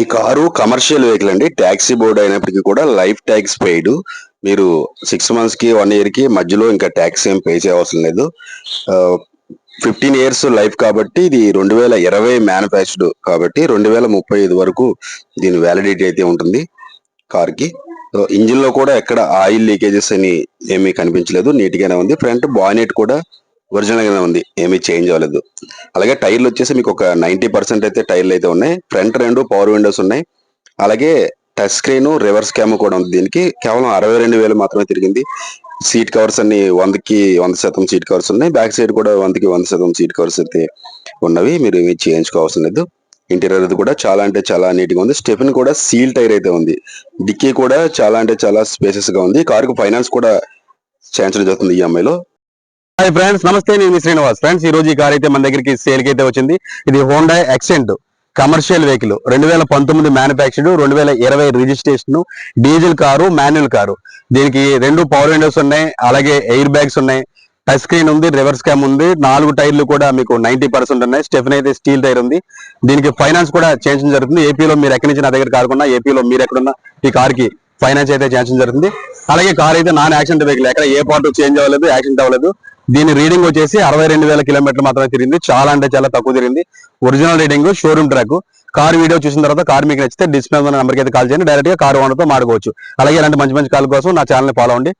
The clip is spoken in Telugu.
ఈ కారు కమర్షియల్ వెహికల్ అండి. ట్యాక్సీ బోర్డు అయినప్పటికీ కూడా లైఫ్ ట్యాక్స్ పెయిడ్ మీరు సిక్స్ మంత్స్కి వన్ ఇయర్కి మధ్యలో ఇంకా ట్యాక్స్ ఏం పే చేయవలసిన లేదు. ఫిఫ్టీన్ ఇయర్స్ లైఫ్ కాబట్టి ఇది రెండు వేల ఇరవై మ్యానుఫ్యాక్చర్డ్ కాబట్టి రెండు వేల ముప్పై ఐదు వరకు దీని వ్యాలిడిటీ అయితే ఉంటుంది కార్కి ఇంజిన్లో కూడా ఎక్కడ ఆయిల్ లీకేజెస్ అని ఏమీ కనిపించలేదు. నీట్ గానే ఉంది. ఫ్రంట్ బాయినెట్ కూడా ఒరిజినల్గానే ఉంది. ఏమీ చేంజ్ అవ్వలేదు. అలాగే టైర్లు వచ్చేసి మీకు ఒక నైంటీ పర్సెంట్ అయితే టైర్లు అయితే ఉన్నాయి. ఫ్రంట్ రెండు పవర్ విండోస్ ఉన్నాయి. అలాగే టచ్ స్క్రీన్ రివర్స్ క్యామ్ కూడా ఉంది దీనికి. కేవలం అరవై రెండు వేలు మాత్రమే తిరిగింది. సీట్ కవర్స్ అన్ని వందకి వంద శాతం సీట్ కవర్స్ ఉన్నాయి. బ్యాక్ సైడ్ కూడా వందకి వంద శాతం సీట్ కవర్స్ అయితే ఉన్నవి. మీరు ఏమి చేయించుకోవాల్సిన లేదు. ఇంటీరియర్ అది కూడా చాలా అంటే చాలా నీట్గా ఉంది. స్టెఫిన్ కూడా సీల్ టైర్ అయితే ఉంది. డిక్కీ కూడా చాలా అంటే చాలా స్పేసెస్గా ఉంది. కారుకు ఫైనాన్స్ కూడా చేయించడం జరుగుతుంది ఈఎంఐలో హాయ్ ఫ్రెండ్స్ నమస్తే నేను శ్రీనివాస్. ఫ్రెండ్స్ ఈ రోజు ఈ కార్ అయితే మన దగ్గరికి సేల్కి అయితే వచ్చింది. ఇది హోండా ఎక్సెంట్ కమర్షియల్ వెహికల్ రెండు వేల పంతొమ్మిది మ్యానుఫ్యాక్చర్డ్ రెండు వేల ఇరవై registration diesel car manual car. దీనికి రెండు పవర్ విండోస్ ఉన్నాయి అలాగే ఎయిర్ బ్యాగ్స్ ఉన్నాయి. టచ్ స్క్రీన్ ఉంది రివర్స్ క్యామ్ ఉంది. నాలుగు టైర్లు కూడా మీకు నైన్టీ పర్సెంట్ ఉన్నాయి. స్టెఫిన్ అయితే స్టీల్ టైర్ ఉంది. దీనికి ఫైనాన్స్ కూడా చేయించడం జరుగుతుంది. ఏపీలో మీరు ఎక్కడి నుంచి నా దగ్గర కాకుండా ఏపీలో మీరు ఎక్కడున్నా ఈ కార్కి ఫైనాన్స్ అయితే చేయించడం జరుగుతుంది. అలాగే కార్ అయితే నాన్ యాక్సిడెంట్ వెహికల్ ఎక్కడ ఏ పార్ట్ చేంజ్ అవ్వలేదు యాక్సిడెంట్ అవ్వలేదు. దీని రీడింగ్ వచ్చేసి అరవై రెండు వేల కిలోమీటర్లు మాత్రమే తిరిగింది. చాలా అంటే చాలా తక్కువ తిరిగింది. Original reading showroom track car video చూసిన తర్వాత కార్ మీకు నచ్చితే డిస్ప్లే నెంబర్కి అయితే కాల్ చేయండి. డైరెక్ట్గా కార్ ఓనర్తో మాడుకోవచ్చు అలాగే ఇలాంటి మంచి మంచి కాల్ కోసం నా ఛానల్ని ఫాలో అవ్వండి.